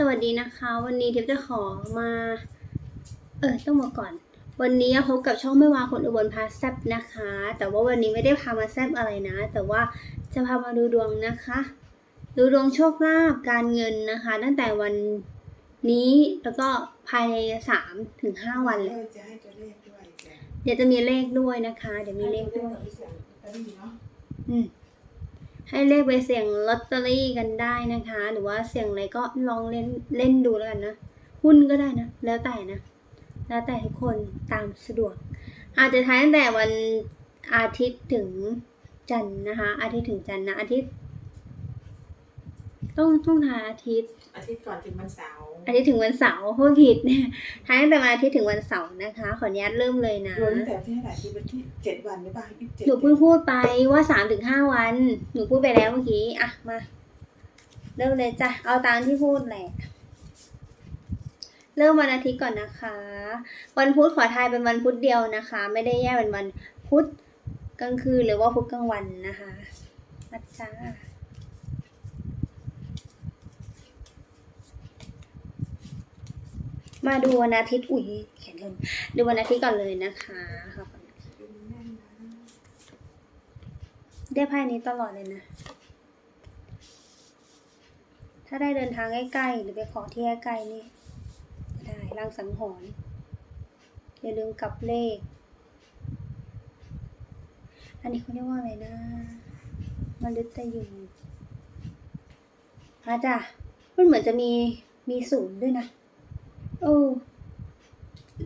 สวัสดีนะคะ วันนี้ทิพย์จะขอมา เออต้องบอกก่อน วันนี้พบกับช่องไม่วาคนอุบลพาแซบนะคะ แต่ว่าวันนี้ไม่ได้พามาแซบอะไรนะ แต่ว่าจะพามาดูดวงนะคะ ดูดวงโชคลาภการเงินนะคะ ตั้งแต่วันนี้แล้วก็ภายในสามถึงห้าวันเลยเดี๋ยวจะมีเลขด้วยนะคะ เดี๋ยวมีเลขด้วยอืม ให้เลขไปเสี่ยงลอตเตอรี่กันได้นะคะ หรือว่าเสี่ยงอะไรก็ลองเล่นเล่นดูแล้วกันนะ หุ้นก็ได้นะ แล้วแต่นะ แล้วแต่ทุกคนตามสะดวก อาจจะท้ายตั้งแต่วันอาทิตย์ถึงจันทร์นะคะ อาทิตย์ถึงจันทร์นะ อาทิตย์ ต้องต้องทายอาทิตย์อาทิตย์ก่อนถึงวันเสาร์อาทิตย์ถึงวันเสาร์พูดผิดท้ายตั้งแต่วันอาทิตย์ถึงวันเสาร์นะคะ ขออนุญาตเริ่มเลยนะรวมตั้งแต่ที่เท่าไหร่ที่วันที่เจ็ดวันหรือเปล่ายี่สิบเจ็ดหนูเพิ่งพูดไปว่าสามถึงห้าวัน หนูพูดไปแล้วเมื่อกี้อะมา เริ่มเลยจ้ะเอาตามที่พูดแหละเริ่มวันอาทิตย์ก่อนนะคะ วันพุธขอทายเป็นวันพุธเดียวนะคะ ไม่ได้แยกเป็นวันพุธกลางคืนหรือว่าพุธกลางวันนะคะนะจ๊ะ มาดูวันอาทิตย์อุ๊ยเขียนเลยดูวันอาทิตย์ก่อนเลยนะคะค่ะได้ไพ่นี้ตลอดเลยนะ ถ้าได้เดินทางใกล้ๆหรือไปขอที่ใกล้ๆนี่ได้ร่างสังหรณ์อย่าลืมกลับเลข อันนี้เขาเรียกว่าอะไรนะมฤตยูอาจ้ะมันเหมือนจะมีมีศูนย์ด้วยนะ เออ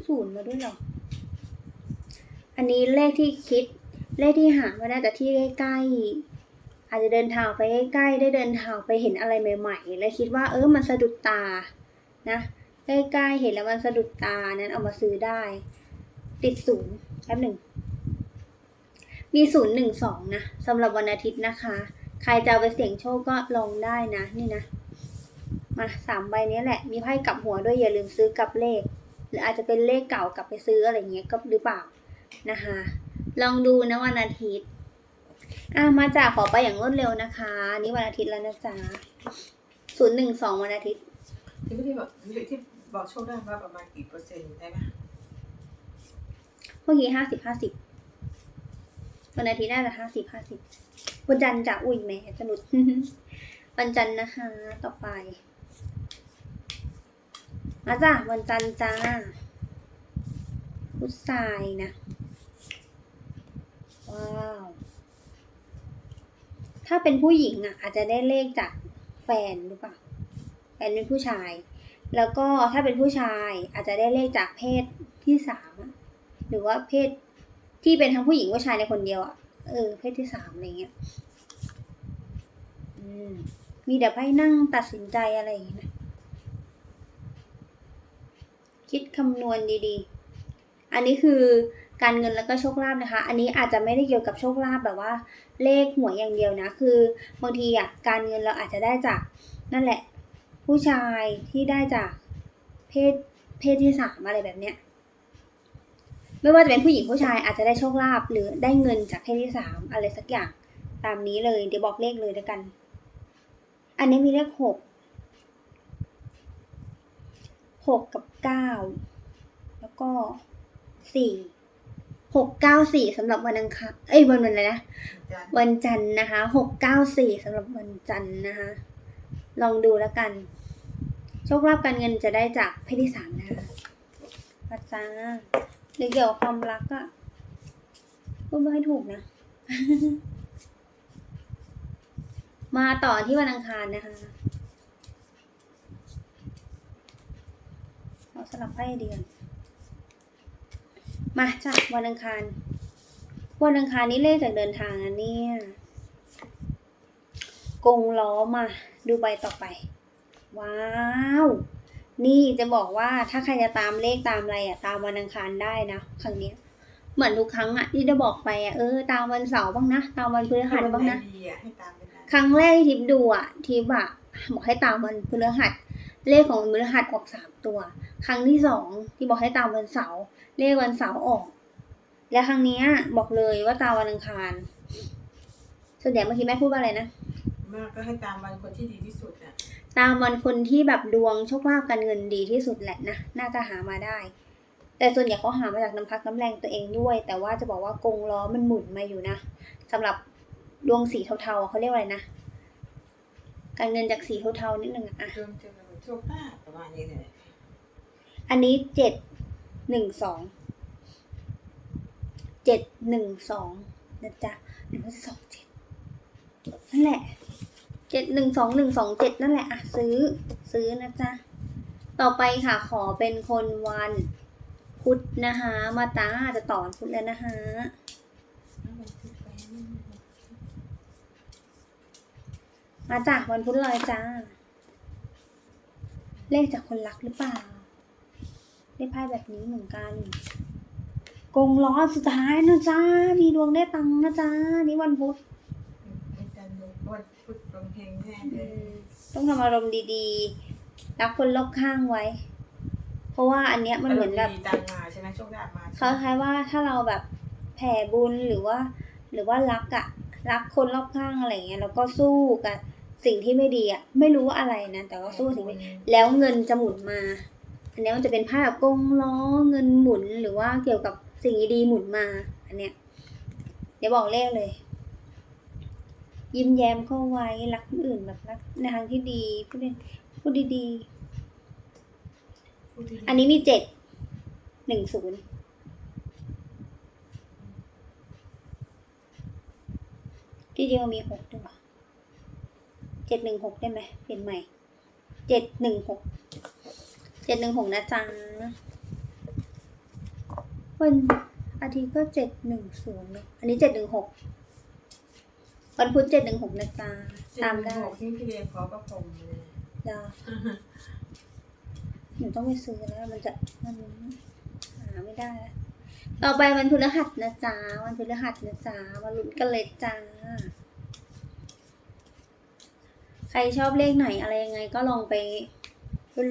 ศูนย์มาด้วยเหรอ อันนี้เลขที่คิด เลขที่หามาได้แต่ที่ใกล้ๆ อาจจะเดินทางไปใกล้ๆ ได้เดินทางไปเห็นอะไรใหม่ๆ แล้วคิดว่าเออมันสะดุดตา นะ ใกล้ๆ เห็นแล้วมันสะดุดตา นั้นเอามาซื้อได้ ติดศูนย์แป๊บหนึ่ง มีศูนย์หนึ่งสองนะสำหรับวันอาทิตย์นะคะ ใครจะไปเสี่ยงโชคก็ลองได้นะ นี่นะ มาสามใบนี้แหละ มีไพ่กลับหัวด้วยอย่าลืมซื้อกลับเลข หรืออาจจะเป็นเลขเก่ากลับไปซื้ออะไรเงี้ยก็หรือเปล่านะคะ ลองดูนะวันอาทิตย์อะมาจากขอไปอย่างรวดเร็วนะคะ นี่วันอาทิตย์แล้วนะจ๊ะศูนย์หนึ่งสองวันอาทิตย์ที่ไม่ได้บอกที่บอกโชคได้ว่าประมาณกี่เปอร์เซ็นต์ได้ไหมเมื่อกี้ห้าสิบห้าสิบวันอาทิตย์น่าจะห้าสิบห้าสิบวันจันทร์จะอุ้ยแหม่สนุดวันจันทร์นะคะ ต่อไป มาจ้ะวันจันทร์จ้าพุทธายนะ ว้าว ถ้าเป็นผู้หญิงอะ อาจจะได้เลขจากแฟนหรือเปล่าแฟนเป็นผู้ชาย แล้วก็ถ้าเป็นผู้ชายอาจจะได้เลขจากเพศที่สามหรือว่าเพศที่เป็นทั้งผู้หญิงผู้ชายในคนเดียวอะเออเพศที่สามอะไรเงี้ย อืม มีแต่ให้นั่งตัดสินใจอะไรอย่างเงี้ยนะ คิดคำนวณดีๆ อันนี้คือการเงินแล้วก็โชคลาภนะคะ อันนี้อาจจะไม่ได้เกี่ยวกับโชคลาภแบบว่าเลขหวยอย่างเดียวนะ คือบางทีอะการเงินเราอาจจะได้จากนั่นแหละ ผู้ชายที่ได้จากเพศเพศที่สามอะไรแบบเนี้ย ไม่ว่าจะเป็นผู้หญิงผู้ชายอาจจะได้โชคลาภหรือได้เงินจากเพศที่สามอะไรสักอย่างตามนี้เลยเดี๋ยวบอกเลขเลยแล้วกัน อันนี้มีเลขหก หกกับเก้าแล้วก็สี่หกเก้าสี่สำหรับวันอังคารเอ้ยวันวันอะไรนะจันทร์วันจันทร์นะคะหกเก้าสี่สำหรับวันจันทร์นะคะ ลองดูแล้วกัน โชคลาภการเงินจะได้จากเพศที่สามนะคะอาจารย์หรือเกี่ยวกับความรักอะพูดไม่ค่อยถูกนะ มาต่อที่วันอังคารนะคะ เอาสลับไพ่เดียวมาจ้ะวันอังคาร วันอังคารนี้เลขจากเดินทางนะเนี่ย กงล้อมา ดูใบต่อไป ว้าว นี่จะบอกว่าถ้าใครจะตามเลขตามอะไรอะตามวันอังคารได้นะครั้งเนี้ยเหมือนทุกครั้งอะที่จะบอกไปอะเออตามวันเสาร์บ้างนะตามวันพฤหัสบ้างนะดีอะให้ตามไปนะครั้งแรกที่ทิปดูอะทิปอะบอกให้ตามวันพฤหัส เลขของวันพฤหัสออกสามตัว ครั้งที่สองที่บอกให้ตามวันเสาร์เลขวันเสาร์ออก และครั้งเนี้ยบอกเลยว่าตามวันอังคารส่วนใหญ่เมื่อกี้แม่พูดว่าอะไรนะมากก็ให้ตามวันคนที่ดีที่สุดอะตามวันคนที่แบบดวงโชคลาภการเงินดีที่สุดแหละนะน่าจะหามาได้ แต่ส่วนใหญ่เขาหามาจากน้ำพักน้ำแรงตัวเองด้วย แต่ว่าจะบอกว่ากงล้อมันหมุนมาอยู่นะสำหรับดวงสีเทาๆเขาเรียกว่าอะไรนะการเงินจากสีเทาๆนิดนึงอะอะดวงจะ โชคลาประมาณนี้เลยอันนี้เจ็ดหนึ่งสองเจ็ดหนึ่งสองนะจ๊ะหรือว่าสองเจ็ดนั่นแหละเจ็ดหนึ่งสองหนึ่งสองเจ็ดนั่นแหละอะซื้อซื้อนะจ๊ะต่อไปค่ะขอเป็นคนวันพุธนะคะมาตาจะต่อพุธแล้วนะคะมาจากวันพุธเลยจ้า เลขจากคนรักหรือเปล่า ได้ไพ่แบบนี้เหมือนกันกงล้อสุดท้ายนะจ้ามีดวงได้ตังค์นะจ้านี่วันพุธอาจารย์ดวงวันพุธดวงเฮงแน่เลยต้องทำอารมณ์ดีๆ รักคนรอบข้างไว้ เพราะว่าอันเนี้ยมันเหมือนแบบดีตังมาใช่ไหมโชคลาภมาคล้ายๆว่าถ้าเราแบบแผ่บุญหรือว่า หรือว่ารักอะรักคนรอบข้างอะไรเงี้ยแล้วก็สู้กับ สิ่งที่ไม่ดีอะไม่รู้ว่าอะไรนะแต่ว่าสู้กับสิ่งไม่ดีแล้วเงินจะหมุนมา อันเนี้ยมันจะเป็นภาพแบบกงล้อเงินหมุนหรือว่าเกี่ยวกับสิ่งดีๆหมุนมา อันเนี้ยเดี๋ยวบอกเลขเลย ยิ้มแย้มเข้าไว้รักคนอื่นแบบรักในทางที่ดีพูดดีพูดดีๆอันนี้มีเจ็ดหนึ่งศูนย์ที่จริงมันมีหกด้วยว่ะเจ็ดหนึ่งหกได้ไหมเปลี่ยนใหม่เจ็ดหนึ่งหกเจ็ดหนึ่งหกนะจ๊ะวันอาทิตย์ก็เจ็ดหนึ่งศูนย์อันนี้เจ็ดหนึ่งหกวันพุธเจ็ดหนึ่งหกนะจ๊ะตามได้หกที่พี่เรียนขอประพรมเลยจ้าหนูต้องไปซื้อแล้วมันจะมันหาไม่ได้แล้วต่อไปวันพฤหัสนะจ๊ะวันพฤหัสนะจ๊ะมาลุ้นกันเลยจ้า ใครชอบเลขไหนอะไรยังไงก็ลองไป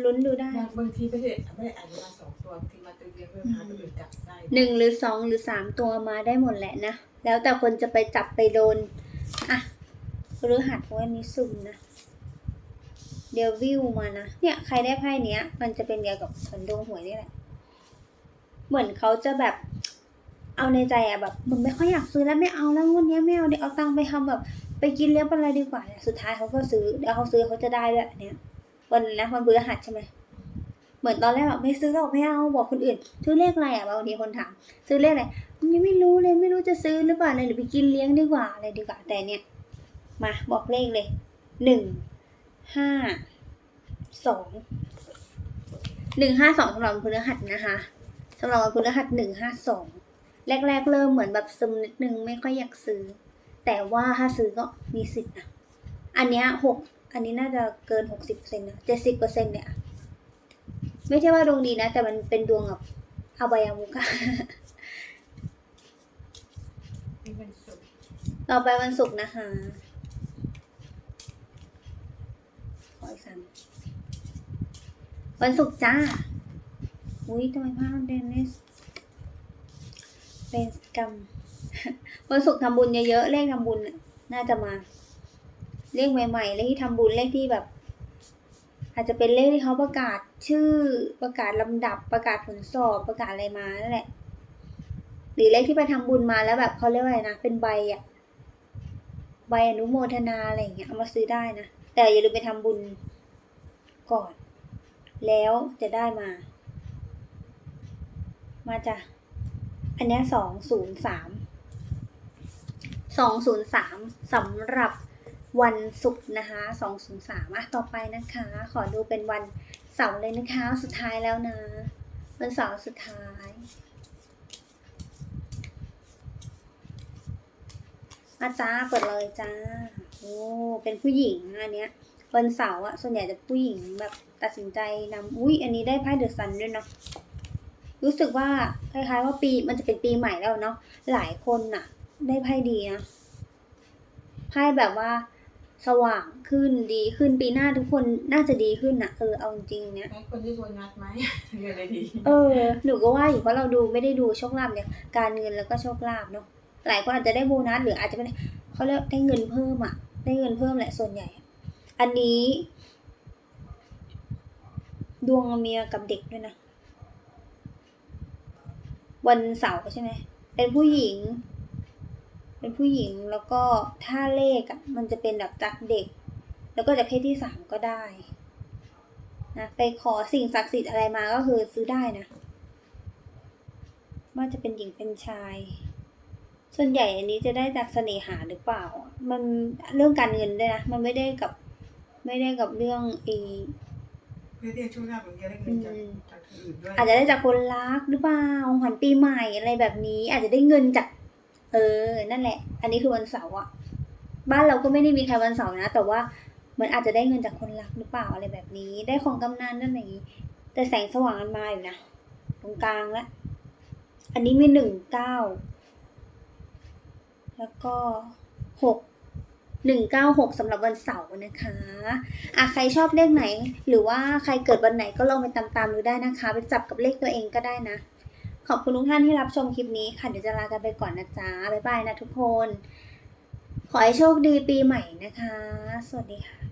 ลุ้นๆดูได้ บางทีไม่ได้ไม่ได้อ่านมาสองตัวบางทีมาตัวเดียวเพื่อหาตัวอื่นจับได้หนึ่งหรือสองหรือสามตัวมาได้หมดแหละนะ แล้วแต่คนจะไปจับไปโดน อะพฤหัสวันนี้สุ่มนะ เดี๋ยววิวมานะ เนี่ยใครได้ไพ่เนี้ย มันจะเป็นเกี่ยวกับผลดวงหวยนี่แหละ เหมือนเขาจะแบบ เอาในใจอะแบบมึงไม่ค่อยอยากซื้อแล้วไม่เอาแล้วงวดเนี้ยไม่เอาเดี๋ยวเอาตังค์ไปทำแบบ ไปกินเลี้ยงเป็นอะไรดีกว่าเนี่ยสุดท้ายเขาก็ซื้อเดี๋ยวเขาซื้อเขาจะได้ด้วยเนี้ยวันนะวันพฤหัสใช่ไหมเหมือนตอนแรกแบบไม่ซื้อหรอกไม่เอาบอกคนอื่น ซื้อเลขอะไรอะบางทีคนถาม ซื้อเลขอะไรยังไม่รู้เลยไม่รู้จะซื้อหรือเปล่าเลยหรือไปกินเลี้ยงดีกว่าอะไรดีกว่าแต่เนี่ย มาบอกเลขเลยหนึ่งห้าสองหนึ่งห้าสองสำหรับวันพฤหัสนะคะสำหรับวันพฤหัสหนึ่งห้าสองแรกๆเริ่มเหมือนแบบซึมนิดนึงไม่ค่อยอยากซื้อ แต่ว่าถ้าซื้อก็มีสิทธิ์นะอันเนี้ยหกอันนี้น่าจะเกินหกสิบเซนนะเจ็ดสิบเปอร์เซ็นเนี่ย ไม่ใช่ว่าดวงดีนะ แต่มันเป็นดวงแบบอบายามุกอะนี่เป็นสุดต่อไปวันศุกร์นะคะขออีกสามวันศุกร์จ้า อุ้ยทำไมภาพเดนนิสเป็นกรรม วันศุกร์ทำบุญเยอะๆเลขทำบุญน่าจะมา เลขใหม่ๆเลขที่ทำบุญเลขที่แบบ อาจจะเป็นเลขที่เขาประกาศชื่อประกาศลำดับประกาศผลสอบประกาศอะไรมานั่นแหละ หรือเลขที่ไปทำบุญมาแล้วแบบเขาเรียกว่าอะไรนะเป็นใบอะใบอนุโมทนาอะไรอย่างเงี้ยเอามาซื้อได้นะแต่อย่าลืมไปทำบุญก่อน แล้วจะได้มา มาจ้ะอันนี้สองศูนย์สาม สองศูนย์สามสำหรับวันศุกร์นะคะสองศูนย์สามอะต่อไปนะคะ ขอดูเป็นวันเสาร์เลยนะคะ สุดท้ายแล้วนะ วันเสาร์สุดท้ายอาจ้าเปิดเลยจ้า โอ้ เป็นผู้หญิงอันเนี้ยวันเสาร์อะส่วนใหญ่จะผู้หญิงแบบตัดสินใจนำอุ้ยอันนี้ได้ไพ่เดอะซันด้วยเนาะรู้สึกว่าคล้ายๆว่าปีมันจะเป็นปีใหม่แล้วเนาะหลายคนน่ะ ได้ไพ่ดีนะไพ่แบบว่า สว่างขึ้นดีขึ้นปีหน้าทุกคนน่าจะดีขึ้นนะเออเอาจริงๆเนี่ยแม่คนที่โดนนัดไหมเงินอะไรดี เออหนูก็ว่าอยู่เพราะเราดูไม่ได้ดูโชคลาภเนี่ยการเงินแล้วก็โชคลาภเนาะหลายคนอาจจะได้โบนัสหรืออาจจะเป็นเขาเรียกได้เงินเพิ่มอะได้เงินเพิ่มแหละส่วนใหญ่อะอันนี้ ดวงเมียกับเด็กด้วยนะวันเสาร์ใช่ไหมเป็นผู้หญิง เป็นผู้หญิงแล้วก็ถ้าเลขอะ่ะมันจะเป็นแบบจากเด็ก แล้วก็จากเพศที่สามก็ได้นะไปขอสิ่งศักดิ์สิทธิ์อะไรมาก็คือซื้อได้นะว่าจะเป็นหญิงเป็นชาย ส่วนใหญ่อันนี้จะได้จากเสน่หาหรือเปล่า มันเรื่องการเงินด้วยนะ มันไม่ได้กับไม่ได้กับเรื่องเอเพื่อที่จะช่วยได้เหมือนกันได้เงินจากจากทางอื่นด้วยอาจจะได้จากคนรักหรือเปล่าของขวัญปีใหม่อะไรแบบนี้ อาจจะได้เงินจาก เออ นั่นแหละ อันนี้คือวันเสาร์อะบ้านเราก็ไม่ได้มีใครวันเสาร์นะ แต่ว่าเหมือนอาจจะได้เงินจากคนรักหรือเปล่าอะไรแบบนี้ ได้ของกำนันนั่นอย่างนี้ แต่แสงสว่างมันมาอยู่นะ ตรงกลางแล้วอันนี้มีหนึ่งเก้า แล้วก็หกหนึ่งเก้าหกสำหรับวันเสาร์นะคะ อะใครชอบเลขไหน หรือว่าใครเกิดวันไหนก็ลองไปตามๆดูได้นะคะ ไปจับกับเลขตัวเองก็ได้นะ ขอบคุณทุกท่านที่รับชมคลิปนี้ค่ะ เดี๋ยวจะลากันไปก่อนนะจ๊ะ บ๊ายบายนะทุกคน ขอให้โชคดีปีใหม่นะคะ สวัสดีค่ะ